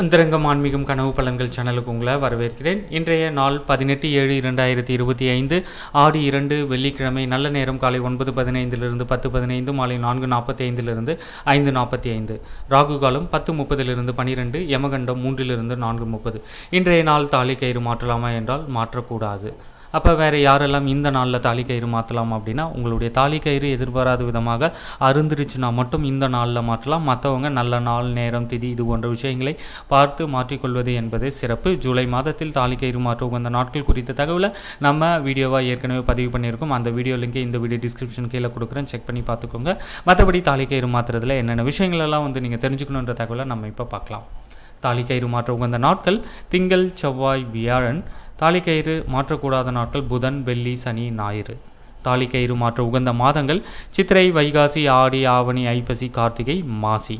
அந்தரங்கம் ஆன்மீகம் கனவு பலன்கள் சேனலுக்கு உங்களை வரவேற்கிறேன். இன்றைய நாள் பதினெட்டு ஏழு இரண்டாயிரத்தி இருபத்தி ஐந்து. ஆடி இரண்டு வெள்ளிக்கிழமை நல்ல நேரம் காலை ஒன்பது பதினைந்திலிருந்து பத்து பதினைந்து மாலை நான்கு நாற்பத்தி ஐந்திலிருந்து ஐந்து நாற்பத்தி ஐந்து ராகு காலம் பத்து முப்பதிலிருந்து பனிரெண்டு யமகண்டம் மூன்றிலிருந்து நான்கு முப்பது. இன்றைய நாள் தாலி கயிறு மாற்றலாமா என்றால் மாற்றக்கூடாது. அப்போ வேறு யாரெல்லாம் இந்த நாளில் தாலி கயிறு மாற்றலாம் அப்படின்னா உங்களுடைய தாலி கயிறு எதிர்பாராத விதமாக அருந்துருச்சுன்னா மட்டும் இந்த நாளில் மாற்றலாம். மற்றவங்க நல்ல நாள் நேரம் திதி இது போன்ற விஷயங்களை பார்த்து மாற்றிக்கொள்வது என்பது சிறப்பு. ஜூலை மாதத்தில் தாலி கயிறு மாற்ற உகந்த நாட்கள் குறித்த தகவலை நம்ம வீடியோவாக ஏற்கனவே பதிவு பண்ணியிருக்கோம். அந்த வீடியோ லிங்கை இந்த வீடியோ டிஸ்கிரிப்ஷன் கீழே கொடுக்குறேன். செக் பண்ணி பார்த்துக்கோங்க. மற்றபடி தாலி கயிறு மாற்றுறதுல என்னென்ன விஷயங்களெல்லாம் வந்து நீங்கள் தெரிஞ்சுக்கணுன்ற தகவலை நம்ம இப்போ பார்க்கலாம். தாலிக்கயிறு மாற்ற உகந்த நாட்கள் திங்கள் செவ்வாய் வியாழன் தாலிக்கயிறு மாற்றக்கூடாத நாட்கள் புதன் வெள்ளி சனி ஞாயிறு. தாலிக்கயிறு மாற்ற உகந்த மாதங்கள் சித்திரை வைகாசி ஆடி ஆவணி ஐப்பசி கார்த்திகை மாசி.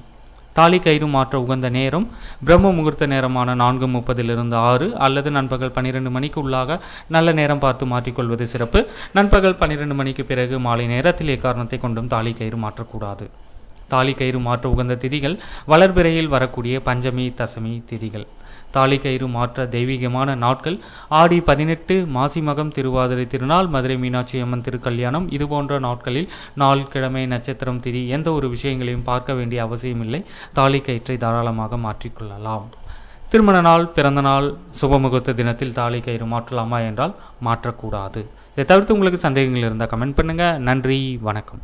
தாலிக்கயிறு மாற்ற உகந்த நேரம் பிரம்ம முகூர்த்த நேரமான நான்கு முப்பதிலிருந்து ஆறு அல்லது நண்பகல் பன்னிரெண்டு மணிக்கு உள்ளாக நல்ல நேரம் பார்த்து மாற்றிக்கொள்வது சிறப்பு. நண்பகல் பன்னிரெண்டு மணிக்கு பிறகு மாலை நேரத்தில் எக்காரணத்தை கொண்டும் தாலிக்கயிறு மாற்றக்கூடாது. தாலி கயிறு மாற்ற உகந்த திதிகள் வளர்பிறையில் வரக்கூடிய பஞ்சமி தசமி திதிகள். தாலி கயிறு மாற்ற தெய்வீகமான நாட்கள் ஆடி பதினெட்டு மாசி மகம் திருவாதிரை திருநாள் மதுரை மீனாட்சி அம்மன் திருக்கல்யாணம் இது போன்ற நாட்களில் நாள் கிழமை நட்சத்திரம் திதி எந்த ஒரு விஷயங்களையும் பார்க்க வேண்டிய அவசியமில்லை. தாலி கயிற்றை தாராளமாக மாற்றிக்கொள்ளலாம் திருமண நாள் பிறந்த நாள் சுபமுகூர்த்த தினத்தில் தாலி கயிறு மாற்றலாமா என்றால் மாற்றக்கூடாது. இதை தவிர்த்து உங்களுக்கு சந்தேகங்கள் இருந்தால் கமெண்ட் பண்ணுங்கள் நன்றி வணக்கம்.